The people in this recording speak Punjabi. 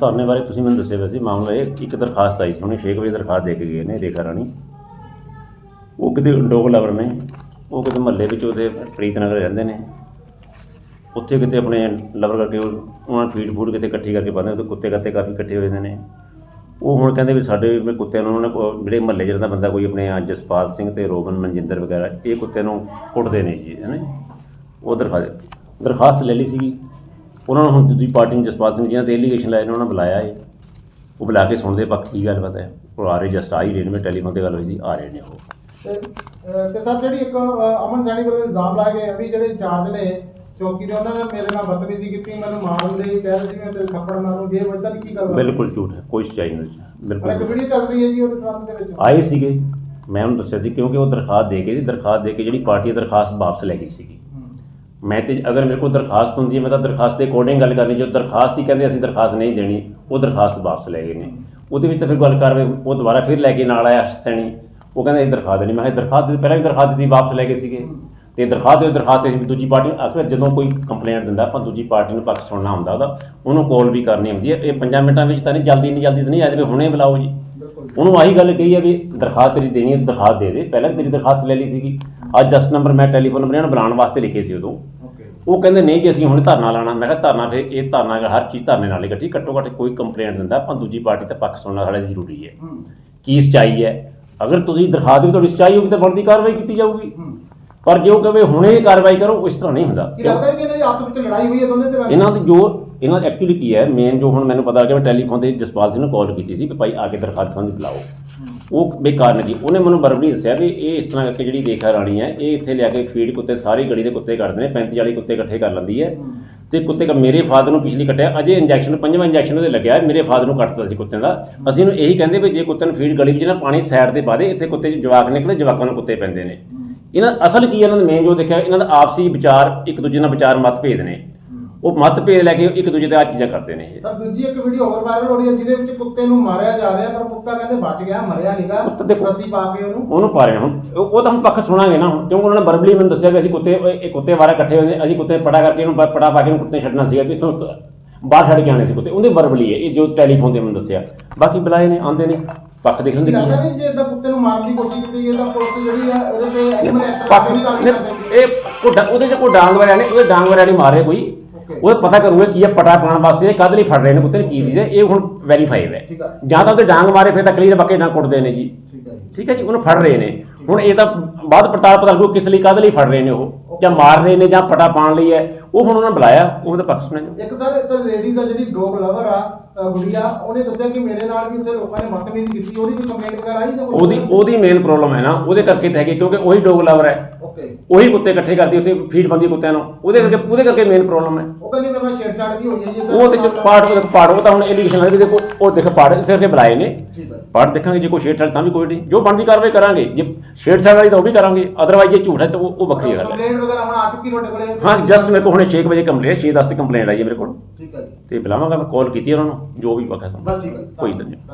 ਧਰਨੇ ਬਾਰੇ ਤੁਸੀਂ ਮੈਨੂੰ ਦੱਸਿਆ ਵੈਸੇ ਮਾਮਲਾ ਇਹ ਇੱਕ ਦਰਖਾਸਤ ਆਈ ਸੀ। ਉਹਨੇ 6 ਵਜੇ ਦਰਖਾਸਤ ਦੇ ਕੇ ਗਏ ਨੇ ਰੇਖਾ ਰਾਣੀ। ਉਹ ਕਿਤੇ ਡੋਗ ਲਵਰ ਨੇ। ਉਹ ਕਿਤੇ ਮਹੱਲੇ ਵਿੱਚ ਉਹਦੇ ਪ੍ਰੀਤ ਨਗਰ ਰਹਿੰਦੇ ਨੇ। ਉੱਥੇ ਕਿਤੇ ਆਪਣੇ ਲਵਰ ਕਰਕੇ ਉਹਨਾਂ ਨੂੰ ਫੀਡ ਫੂਡ ਕਿਤੇ ਇਕੱਠੀ ਕਰਕੇ ਪਾਉਂਦੇ ਉਹਦੇ ਕੁੱਤੇ ਕੱਤੇ ਕਾਫੀ ਇਕੱਠੇ ਹੋਏ ਨੇ। ਉਹ ਹੁਣ ਕਹਿੰਦੇ ਵੀ ਸਾਡੇ ਵੀ ਕੁੱਤਿਆਂ ਨੂੰ ਉਹਨਾਂ ਨੇ ਜਿਹੜੇ ਮਹੱਲੇ 'ਚ ਰਹਿੰਦਾ ਬੰਦਾ ਕੋਈ ਆਪਣੇ ਜਸਪਾਲ ਸਿੰਘ ਤੇ ਰੋਬਨ ਮਨਜਿੰਦਰ ਵਗੈਰਾ, ਇਹ ਕੁੱਤੇ ਨੂੰ ਕੁੱਟਦੇ ਨੇ ਜੀ, ਹੈ ਨਾ ਉਹ ਦਰਖਾਸਤ ਦਰਖਾਸਤ ਲੈ ਲਈ ਸੀਗੀ। ਉਹਨਾਂ ਨੂੰ ਹੁਣ ਦੂਜੀ ਪਾਰਟੀ ਨੂੰ ਜਸਪਾਲ ਸਿੰਘ ਜਿਹਨਾਂ ਤੇ ਐਲੀਗੇਸ਼ਨ ਲਾਏ ਨੇ ਉਹਨਾਂ ਨੇ ਬੁਲਾਇਆ ਹੈ ਉਹ ਬੁਲਾ ਕੇ ਸੁਣਦੇ ਪੱਖ ਕੀ ਗੱਲਬਾਤ ਹੈ। ਉਹ ਆ ਰਹੇ ਜਸਟ ਆ ਹੀ ਰਹੇ ਨੇ ਮੈਂ ਟੈਲੀਫੋਨ ਤੇ ਗੱਲ ਹੋਈ ਸੀ ਆ ਰਹੇ ਨੇ ਉਹ। ਤੇ ਅਹ, ਤੇ ਸਰ ਜਿਹੜੀ ਇੱਕ ਅਹ, ਅਮਨ ਸੈਣੀ ਵੱਲੋਂ ਇਲਜ਼ਾਮ ਲਾਏ ਗਏ ਵੀ ਜਿਹੜੇ ਇੰਚਾਰਜ ਨੇ ਚੌਕੀ ਦੇ ਉਹਨਾਂ ਨੇ ਮੇਰੇ ਨਾਲ ਬਦਤਮੀਜ਼ੀ ਕੀਤੀ ਮੈਨੂੰ ਮਾਰਨ ਦੇ ਕਹਿ ਰਹੇ ਸੀ ਮੈਂ ਤੇਰੇ ਥੱਪੜ ਮਾਰੂ ਜੇ ਇਦਾਂ ਦੀ ਕੀ ਗੱਲ ਬਿਲਕੁਲ ਝੂਠ ਹੈ ਕੋਈ ਸੱਚਾਈ ਨਹੀਂ ਇੱਕ ਬਿਲਕੁਲ ਵੀਡੀਓ ਚੱਲ ਰਹੀ ਹੈ ਜੀ ਉਹਦੇ ਸੰਬੰਧ ਦੇ ਵਿੱਚ। ਆਏ ਸੀਗੇ ਮੈਂ ਉਹਨੂੰ ਦੱਸਿਆ ਸੀ ਕਿਉਂਕਿ ਉਹ ਦਰਖਾਸਤ ਦੇ ਕੇ ਸੀ ਦਰਖਾਸਤ ਦੇ ਕੇ ਜਿਹੜੀ ਪਾਰਟੀ ਦਰਖਾਸਤ ਵਾਪਸ ਲੈ ਗਈ ਸੀਗੀ। ਮੈਂ ਤੇ ਅਗਰ ਮੇਰੇ ਕੋਲ ਦਰਖਾਸਤ ਹੁੰਦੀ ਹੈ ਮੈਂ ਤਾਂ ਦਰਖਾਸਤ ਦੇ ਅਕੋਰਡਿੰਗ ਗੱਲ ਕਰਨੀ ਜੋ ਦਰਖਾਸਤ ਹੀ ਕਹਿੰਦੇ ਅਸੀਂ ਦਰਖਾਸਤ ਨਹੀਂ ਦੇਣੀ ਉਹ ਦਰਖਾਸਤ ਵਾਪਸ ਲੈ ਗਏ ਨੇ। ਉਹਦੇ ਵਿੱਚ ਤਾਂ ਫਿਰ ਗੱਲ ਕਰ ਉਹ ਦੁਬਾਰਾ ਫਿਰ ਲੈ ਕੇ ਨਾਲ ਆਇਆ ਸੈਣੀ। ਉਹ ਕਹਿੰਦਾ ਇਹ ਦਰਖਾਸਤ ਨਹੀਂ ਮੈਂ ਕਿਹਾ ਦਰਖਾਸਤ ਦਿੱਤੀ, ਪਹਿਲਾਂ ਵੀ ਦਰਖਾਸਤ ਦਿੱਤੀ ਵਾਪਸ ਲੈ ਗਏ ਸੀਗੇ। ਤੇ ਦਰਖਾਸਤ ਦੇ ਦਰਖਾਸਤ ਅਸੀਂ ਦੂਜੀ ਪਾਰਟੀ ਨੂੰ ਅਕਸਰ ਜਦੋਂ ਕੋਈ ਕੰਪਲੇਂਟ ਦਿੰਦਾ ਆਪਾਂ ਦੂਜੀ ਪਾਰਟੀ ਨੂੰ ਪੱਖ ਸੁਣਨਾ ਹੁੰਦਾ ਉਹਦਾ ਉਹਨੂੰ ਕਾਲ ਵੀ ਕਰਨੀ ਹੁੰਦੀ ਹੈ। ਇਹ ਪੰਜਾਂ ਮਿੰਟਾਂ ਵਿੱਚ ਤਾਂ ਨਹੀਂ ਜਲਦੀ ਨਹੀਂ ਜਲਦੀ ਤਾਂ ਨਹੀਂ ਆ ਜਾਵੇ ਹੁਣੇ ਬੁਲਾਓ ਜੀ। ਉਹਨੂੰ ਆਹੀ ਗੱਲ ਕਹੀ ਹੈ ਵੀ ਦਰਖਾਸਤ ਤੇਰੀ ਦੇਣੀ ਹੈ ਦਰਖਾਸਤ ਦੇ ਦੇ। ਪਹਿਲਾਂ ਵੀ ਤੇਰੀ ਦਰਖਾਸਤ ਲੈ ਲਈ ਸੀਗੀ। ਅੱਜ 10 ਨੰਬਰ ਮੈਂ ਟੈਲੀਫੋਨ ਨੰਬਰ ਇਹਨਾਂ ਨੂੰ ਬੁਲਾਉਣ ਵਾਸਤੇ ਲਿਖੇ ਸੀ ਉਦੋਂ। ਉਹ ਕਹਿੰਦੇ ਨਹੀਂ ਜੀ ਅਸੀਂ ਹੁਣ ਧਰਨਾ ਲਾਣਾ ਮੈਂ ਕਿਹਾ ਧਰਨਾ ਫਿਰ ਇਹ ਧਰਨਾ ਹਰ ਚੀਜ਼ ਧਰਨੇ ਨਾਲ ਇਕੱਠੀ ਘੱਟੋ ਘੱਟ ਕੋਈ ਕੰਪਲੇਂਟ ਦਿੰਦਾ ਆਪਾਂ ਦੂਜੀ ਪਾਰਟੀ ਤੇ ਪੱਖ ਸੁਣਨਾ ਸਾਡਾ ਜ਼ਰੂਰੀ ਹੈ। ਕੀ ਸਚਾਈ ਹੈ? ਅਗਰ ਤੁਸੀਂ ਦਰਖਾਸਤ ਦੀ ਤੁਹਾਡੀ ਸਚਾਈ ਹੋਊਗੀ ਤਾਂ ਬਣਦੀ ਕਾਰਵਾਈ ਕੀਤੀ ਜਾਊਗੀ। ਪਰ ਜੇ ਉਹ ਕਹੇ ਹੁਣੇ ਕਾਰਵਾਈ ਕਰੋ ਇਸ ਤਰ੍ਹਾਂ ਨਹੀਂ ਹੁੰਦਾ। ਕੀ ਲੱਗਦਾ ਹੈ ਕਿ ਇਹਨਾਂ ਦੀ ਆਪਸ ਵਿੱਚ ਲੜਾਈ ਹੋਈ ਹੈ ਦੋਨੇ ਧਿਰਾਂ ਦੀ? ਇਹਨਾਂ ਦੀ ਜੋ ਇਹਨਾਂ ਐਕਚੁਅਲੀ ਕੀ ਹੈ ਮੇਨ ਜੋ ਹੁਣ ਮੈਨੂੰ ਪਤਾ ਲੱਗਿਆ ਮੈਂ ਟੈਲੀਫੋਨ ਤੇ ਜਸਪਾਲ ਸਿੰਘ ਨੂੰ ਕਾਲ ਕੀਤੀ ਸੀ ਕਿ ਭਾਈ ਆ ਕੇ ਦਰਖਾਸਤ ਸੰਬੰਧੀ ਬੁਲਾਓ। ਉਹ ਬੇਕਾਰ ਨਹੀਂ ਉਹਨੇ ਮੈਨੂੰ ਬਰਬਰੀ ਦੱਸਿਆ ਵੀ ਇਹ ਇਸ ਤਰ੍ਹਾਂ ਕਰਕੇ ਜਿਹੜੀ ਰੇਖਾ ਰਾਣੀ ਹੈ ਇਹ ਇੱਥੇ ਲਿਆ ਕੇ ਫੀਡ ਕੁੱਤੇ ਸਾਰੀ ਗਲੀ ਦੇ ਕੁੱਤੇ ਕੱਢਦੇ ਨੇ 35 40 ਕੁੱਤੇ ਇਕੱਠੇ ਕਰ ਲੈਂਦੀ ਹੈ। ਤੇ ਕੁੱਤੇ ਕ ਮੇਰੇ ਫਾਦਰ ਨੂੰ ਪਿਛਲੀ ਕੱਟਿਆ ਅਜੇ ਇੰਜੈਕਸ਼ਨ ਪੰਜਵਾਂ ਇੰਜੈਕਸ਼ਨ ਉਹਦੇ ਲੱਗਿਆ ਮੇਰੇ ਫਾਦਰ ਨੂੰ ਕੱਟਤਾ ਸੀ ਕੁੱਤਿਆਂ ਦਾ। ਅਸੀਂ ਇਹਨੂੰ ਇਹੀ ਕਹਿੰਦੇ ਵੀ ਜੇ ਕੁੱਤੇ ਨੂੰ ਫੀਡ ਗਲੀ ਵਿੱਚ ਨਾ ਪਾਣੀ ਸਾਈਡ ਤੇ ਪਾ ਦੇ ਇੱਥੇ ਕੁੱਤੇ ਜਵਾਕ ਨਿਕਲੇ ਜਵਾਕਾਂ ਨੂੰ ਕੁੱਤੇ ਪੈਂਦੇ ਨੇ। ਇਹਨਾਂ ਅਸਲ ਕੀ ਇਹਨਾਂ ਦਾ ਮੇਨ ਜੋ ਦੇਖਿਆ ਇਹਨਾਂ ਦਾ ਆਪਸੀ ਵਿਚਾਰ ਇੱਕ ਦੂਜੇ ਨਾਲ ਵਿਚਾਰ ਮਤਭੇਦ ਨੇ। ਉਹ ਮਤਭੇਦ ਲੈ ਕੇ ਇੱਕ ਦੂਜੇ ਤੇ ਆ ਚੀਜ਼ਾਂ ਕਰਦੇ ਨੇ ਇਹ। ਸਰ ਦੂਜੀ ਇੱਕ ਵੀਡੀਓ ਹੋਰ ਵਾਇਰਲ ਹੋ ਰਹੀ ਹੈ ਜਿਹਦੇ ਵਿੱਚ ਕੁੱਤੇ ਨੂੰ ਮਾਰਿਆ ਜਾ ਰਿਹਾ ਪਰ ਕੁੱਤਾ ਕਹਿੰਦੇ ਬਚ ਗਿਆ ਮਰਿਆ ਨਹੀਂਗਾ ਕੁੱਤਾ ਦੇਖੋ- ਰੱਸੀ ਪਾ ਕੇ ਉਹਨੂੰ। ਉਹਨੂੰ ਪਾ ਰਹੇ ਹੁਣ। ਉਹ ਉਹ ਤਾਂ ਹੁਣ ਪੱਖ ਸੁਣਾਂਗੇ ਨਾ ਹੁਣ ਕਿਉਂਕਿ ਉਹਨਾਂ ਨੇ ਵਰਬਲੀ ਮੈਨੂੰ ਦੱਸਿਆ ਵੀ ਅਸੀਂ ਕੁੱਤੇ ਇਹ ਕੁੱਤੇ ਵਾਰਾ ਇਕੱਠੇ ਹੋਏ ਨੇ ਅਸੀਂ ਕੁੱਤੇ ਪੜਾ ਕਰਕੇ ਇਹਨੂੰ ਪ- ਪੜਾ ਪਾ ਕੇ ਇਹਨੂੰ ਕੁੱਤੇ ਛੱਡਣਾ ਸੀਗਾ ਵੀ ਇੱਥੋਂ ਬਾਹਰ ਛੱਡ ਕੇ ਆਣੇ ਸੀ ਕੁੱਤੇ। ਉਹਦੇ ਵਰਬਲੀ ਹੈ ਇਹ ਜੋ ਟੈਲੀਫੋਨ ਤੇ ਮੈਨੂੰ ਦੱਸਿਆ। ਬਾਕੀ ਬੁਲਾਏ ਨੇ ਆਉਂਦੇ ਨੇ ਪੱਖ ਦੇਖਣ ਦੇ ਕੀ ਕੀ ਲੱਗਦਾ ਹੈ। ਨਹੀਂ ਜੇ ਇਦਾਂ ਕੁੱਤੇ ਨੂੰ ਮਾਰਨ ਦੀ ਕੋਸ਼ਿਸ਼ ਕੀਤੀ ਗਈ ਤਾਂ ਪੁਲਿਸ ਜਿਹੜੀ ਆ ਇਹਦੇ ਤੇ ਐਨੀਮਲ ਐਕਟ ਪੱਖ ਵੀ ਕਰ ਸਕਦੀ ਹੈ। ਇਹ ਕੋਈ ਡਾ- ਉਹਦੇ ਚ ਕੋਈ ਡਾਂਗ ਵਗੈਰਾ ਨਹੀਂ ਉਹਦੇ ਡਾਂਗ ਵਗੈਰਾ ਨਹੀਂ ਮਾਰੇ ਕੋਈ. ਉਹ ਪਤਾ ਕਰੂਗਾ ਕੀ ਹੈ ਪਟਾ ਪਾਉਣ ਵਾਸਤੇ ਇਹ ਕਦ ਲਈ ਫੜ ਰਹੇ ਨੇ ਕੁੱਤੇ ਨੇ ਕੀ ਚੀਜ਼ ਹੈ ਇਹ ਹੁਣ ਵੈਰੀਫਾਈ ਹੈ। ਠੀਕ ਜਾਂ ਤਾਂ ਉਹਦੇ ਡਾਂਗ ਮਾਰੇ ਫਿਰ ਤਾਂ ਕਲੀਅਰ ਬੱਕੇ ਨਾਲ ਕੁੱਟਦੇ ਨੇ ਜੀ। ਠੀਕ ਹੈ ਜੀ ਉਹਨੂੰ ਫੜ ਰਹੇ ਨੇ। ਹੁਣ ਇਹ ਤਾਂ ਬਾਅਦ ਪੜਤਾਲ ਪਤਾ ਲੱਗੂ ਕਿਸ ਲਈ ਕਾਹਦੇ ਲਈ ਫੜ ਰਹੇ ਨੇ ਉਹ ਜਾਂ ਮਾਰ ਰਹੇ ਨੇ ਜਾਂ ਪਟਾ ਪਾਉਣ ਲਈ ਹੈ। ਉਹ ਹੁਣ ਉਹਨਾਂ ਨੇ ਬੁਲਾਇਆ ਉਹਦਾ ਪੱਖ ਸੁਣਿਆ। ਇੱਕ ਸਰ ਇੱਥੇ ਲੇਡੀਜ਼ ਆ ਜਿਹੜੀ ਡੋਗ ਲਵਰ ਆ ਅ, ਗੁੜੀਆ ਉਹਨੇ ਦੱਸਿਆ ਕਿ ਮੇਰੇ ਨਾਲ ਵੀ ਉੱਥੇ ਲੋਕਾਂ ਨੇ ਬਦਤਮੀਜ਼ੀ ਕੀਤੀ ਉਹਦੀ ਕੋਈ ਕੰਪਲੇਂਟ ਵਗੈਰਾ ਆਈ ਜਾਂ ਕੁਛ? ਉਹਦੀ ਉਹਦੀ ਮੇਨ ਪ੍ਰੋਬਲਮ ਹੈ ਨਾ ਉਹਦੇ ਕਰਕੇ ਤਾਂ ਹੈਗੀ ਕਿਉਂਕਿ ਉਹੀ ਡੋਗ ਲਵਰ ਹੈ। ਓਕੇ ਉਹੀ ਕੁੱਤੇ ਇਕੱਠੇ ਕਰਦੀ ਉੱਥੇ ਫੀਡ ਬੰਦੀ ਕੁੱਤਿਆਂ ਨੂੰ। ਉਹਦੇ ਕਰਕੇ ਉਹਦੇ ਕਰਕੇ ਮੇਨ ਪ੍ਰੋਬਲਮ ਹੈ। ਉਹ ਕਹਿੰਦੀ ਮੇਰੇ ਨਾਲ ਛੇੜਛਾੜ ਵੀ ਹੋਈ ਹੈ ਜੀ ਉਹ ਤੇ ਜੋ ਪਾਰਟ ਉਹ ਪਾਰਟ ਉਹ ਤਾਂ ਹੁਣ ਐਲੀਗੇਸ਼ਨ ਹੈ ਦੇਖੋ ਉਹ ਦੇਖ ਪਾਰਟ ਇਸੇ ਕਰਕੇ ਬੁਲਾਏ ਨੇ। ਠੀਕ ਹੈ। ਪਾਰਟ ਦੇਖਾਂਗੇ ਜੇ ਕੋਈ ਛੇੜਛਾੜ ਤਾਂ ਵੀ ਕੋਈ ਨਹੀਂ। ਜੋ ਬਣਦੀ ਕਾਰਵਾਈ ਕਰਾਂਗੇ। ਜੇ ਛੇੜਛਾੜ ਵਾਲੀ ਤਾਂ ਉਹ ਵੀ ਕਰਾਂਗੇ ਅਦਰਵਾਈਜ਼ ਜੇ ਝੂਠ ਹੈ ਤਾਂ ਉਹ ਉਹ ਵੱਖਰੀ ਗੱਲ ਹੈ। ਕੰਪਲੇਂਟ ਵਗੈਰਾ ਹੁਣ ਆ ਚੁੱਕੀ ਤੁਹਾਡੇ ਕੋਲੇ? ਹਾਂ ਜਸਟ ਮੇਰੇ ਕੋਲ ਹੁਣੇ 6 ਵਜੇ ਕੰਪਲੇਂਟ 6:10 ਤੇ ਕੰਪਲੇਂਟ ਆਈ ਹੈ ਮੇਰੇ ਕੋਲ। ਠੀਕ ਹੈ ਜੀ। ਤੇ ਬੁਲਾਵਾਂਗਾ ਮੈਂ ਕਾਲ ਕੀਤੀ ਹੈ ਉਹਨਾਂ ਨੂੰ ਜੋ ਵੀ ਵਕਾ ਸਮ ਬਸ ਠੀਕ ਹੈ ਕੋਈ ਗੱਲ ਨਹੀਂ।